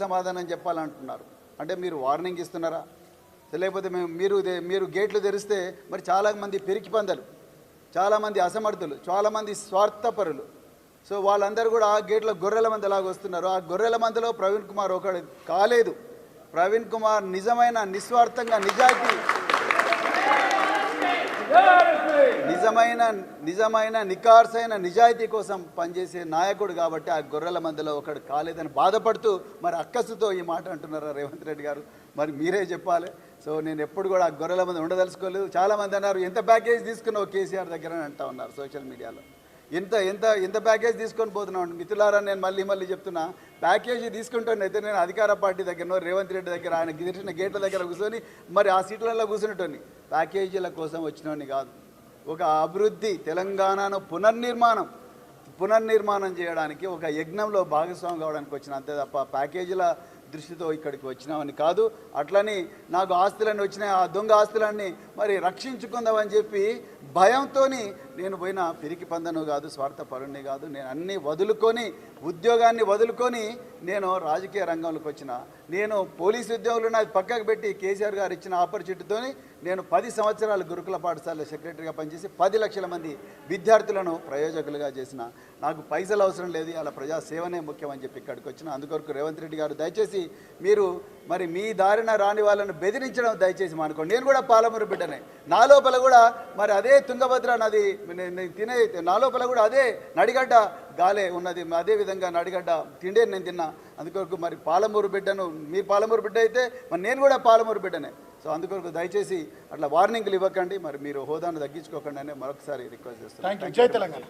సమాధానం చెప్పాలంటున్నారు. అంటే మీరు వార్నింగ్ ఇస్తున్నారా? లేకపోతే మేము మీరు మీరు గేట్లు తెరిస్తే మరి చాలామంది పెరికి పందలు చాలామంది అసమర్థులు చాలామంది స్వార్థపరులు. సో వాళ్ళందరూ కూడా ఆ గేట్ల గొర్రెల మంది లాగా వస్తున్నారు. ఆ గొర్రెల మందిలో ప్రవీణ్ కుమార్ ఒకడు కాలేదు. ప్రవీణ్ కుమార్ నిజమైన నిస్వార్థంగా నిజాయితీ నిజమైన నిజమైన నికార్సైన నిజాయితీ కోసం పనిచేసే నాయకుడు కాబట్టి ఆ గొర్రెల మందిలో ఒకడు కాలేదని బాధపడుతూ మరి అక్కసుతో ఈ మాట అంటున్నారా రేవంత్ రెడ్డి గారు? మరి మీరే చెప్పాలి. సో నేను ఎప్పుడు కూడా ఆ గొర్రెల మంది ఉండదలుచుకోలేదు. చాలామంది అన్నారు ఎంత ప్యాకేజ్ తీసుకున్నావు కేసీఆర్ దగ్గర? అని అంటా ఉన్నారు సోషల్ మీడియాలో. ఎంత ఎంత ఎంత ప్యాకేజ్ తీసుకొని పోతున్నావు మిత్రులారా నేను మళ్ళీ మళ్ళీ చెప్తున్నా ప్యాకేజీ తీసుకుంటాను అయితే నేను అధికార పార్టీ దగ్గర రేవంత్ రెడ్డి దగ్గర ఆయన గెలిచిన గేట్ల దగ్గర కూర్చొని మరి ఆ సీట్లలో కూర్చునేటోని ప్యాకేజీల కోసం వచ్చినోని కాదు. ఒక అభివృద్ధి తెలంగాణను పునర్నిర్మాణం పునర్నిర్మాణం చేయడానికి ఒక యజ్ఞంలో భాగస్వామి కావడానికి వచ్చిన అంతే తప్ప ప్యాకేజీల దృష్టితో ఇక్కడికి వచ్చినామని కాదు. అట్లని నాకు ఆస్తులన్నీ వచ్చినాయి ఆ దొంగ ఆస్తులన్నీ మరి రక్షించుకుందామని చెప్పి భయంతో నేను పోయిన పిరికి పందను కాదు స్వార్థ పరుణ్ణి కాదు నేను అన్నీ వదులుకొని ఉద్యోగాన్ని వదులుకొని నేను రాజకీయ రంగంలోకి వచ్చిన. నేను పోలీసు ఉద్యోగులు నాది పక్కకు పెట్టి కేసీఆర్ గారు ఇచ్చిన ఆపర్చునిటీతోని నేను పది సంవత్సరాలు గురుకుల పాఠశాల సెక్రటరీగా పనిచేసి పది లక్షల మంది విద్యార్థులను ప్రయోజకులుగా చేసిన. నాకు పైసలు అవసరం లేదు అలా ప్రజాసేవనే ముఖ్యం అని చెప్పి ఇక్కడికి వచ్చిన. అందుకొరకు రేవంత్ రెడ్డి గారు దయచేసి మీరు మరి మీ దారిన రాని వాళ్ళను బెదిరించడం దయచేసి మానుకోండి. నేను కూడా పాలమూరు బిడ్డనే. నా లోపల కూడా మరి అదే తుంగభద్ర నది నేను నేను తినే నా లోపల కూడా అదే నడిగడ్డ గాలే ఉన్నది. అదే విధంగా నడిగడ్డ తిండే నేను తిన్నా. అందుకొరకు మరి పాలమూరు బిడ్డను మీ పాలమూరు బిడ్డ అయితే మరి నేను కూడా పాలమూరు బిడ్డనే. సో అందుకొరకు దయచేసి అట్లా వార్నింగ్లు ఇవ్వకండి. మరి మీరు హోదాను తగ్గించుకోకండి అని మరొకసారి రిక్వెస్ట్ చేస్తాను జై తెలంగాణ.